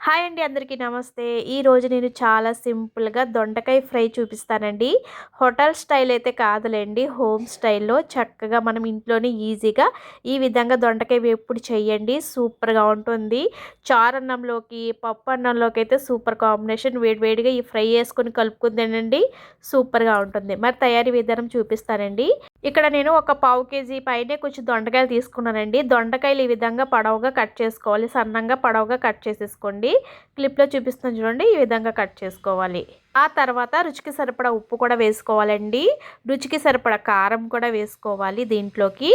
Hi అండి అందరికీ నమస్తే. ఈరోజు నేను చాలా సింపుల్గా దొండకాయ ఫ్రై చూపిస్తానండి. హోటల్ స్టైల్ అయితే కాదులేండి. హోమ్ స్టైల్లో చక్కగా మనం ఇంట్లోనే ఈజీగా ఈ విధంగా దొండకాయ వేపుడు చేయండి. సూపర్గా ఉంటుంది. చారన్నంలోకి పప్పు అన్నంలోకి అయితే సూపర్ కాంబినేషన్. వేడివేడిగా ఈ ఫ్రై వేసుకొని కలుపుకుందేనండి సూపర్గా ఉంటుంది. మరి తయారీ విధానం చూపిస్తానండి. ఇక్కడ నేను ఒక పావు కేజీ పైనే కొంచెం దొండకాయలు తీసుకున్నానండి. దొండకాయలు ఈ విధంగా పొడవుగా కట్ చేసుకోవాలి. సన్నంగా పొడవుగా కట్ చేసేసుకోండి. క్లిప్లో చూపిస్తున్నాను చూడండి. ఈ విధంగా కట్ చేసుకోవాలి. ఆ తర్వాత రుచికి సరిపడా ఉప్పు కూడా వేసుకోవాలండి. రుచికి సరిపడా కారం కూడా వేసుకోవాలి దీంట్లోకి.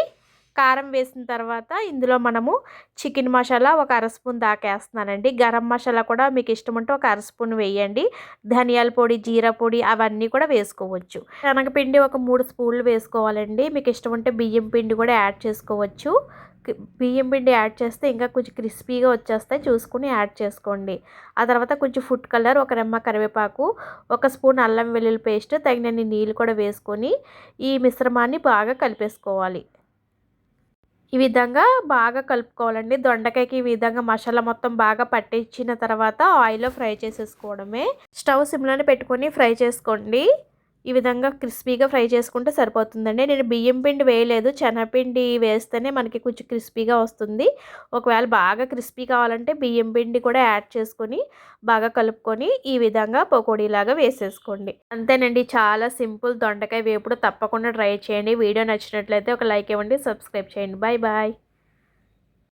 కారం వేసిన తర్వాత ఇందులో మనము చికెన్ మసాలా ఒక అర స్పూన్ గరం మసాలా కూడా మీకు ఇష్టం ఉంటే ఒక అర స్పూన్ వేయండి. ధనియాల పొడి జీరా పొడి అవన్నీ కూడా వేసుకోవచ్చు. శనగపిండి ఒక మూడు స్పూన్లు వేసుకోవాలండి. మీకు ఇష్టం ఉంటే బియ్యం పిండి కూడా యాడ్ చేసుకోవచ్చు. బియ్యం పిండి యాడ్ చేస్తే ఇంకా కొంచెం క్రిస్పీగా వచ్చేస్తాయి. చూసుకుని యాడ్ చేసుకోండి. ఆ తర్వాత కొంచెం ఫుడ్ కలర్ ఒక రెమ్మ కరివేపాకు ఒక స్పూన్ అల్లం వెల్లుల్లి పేస్ట్ తగినన్ని నీళ్ళు కూడా వేసుకొని ఈ మిశ్రమాన్ని బాగా కలిపేసుకోవాలి. ఈ విధంగా బాగా కలుపుకోవాలండి. దొండకాయకి ఈ విధంగా మసాలా మొత్తం బాగా పట్టించిన తర్వాత ఆయిల్లో ఫ్రై చేసేసుకోవడమే. స్టవ్ సిమ్లోనే పెట్టుకొని ఫ్రై చేసుకోండి. ఈ విధంగా క్రిస్పీగా ఫ్రై చేసుకుంటే సరిపోతుందండి. నేను బియ్యం పిండి వేయలేదు. శనగపిండి వేస్తేనే మనకి కొంచెం క్రిస్పీగా వస్తుంది. ఒకవేళ బాగా క్రిస్పీ కావాలంటే బియ్యం పిండి కూడా యాడ్ చేసుకొని బాగా కలుపుకొని ఈ విధంగా పకోడీలాగా వేసేసుకోండి. అంతేనండి. చాలా సింపుల్ దొండకాయ వేపుడు తప్పకుండా ట్రై చేయండి. వీడియో నచ్చినట్లయితే ఒక లైక్ ఇవ్వండి. సబ్స్క్రైబ్ చేయండి. Bye bye.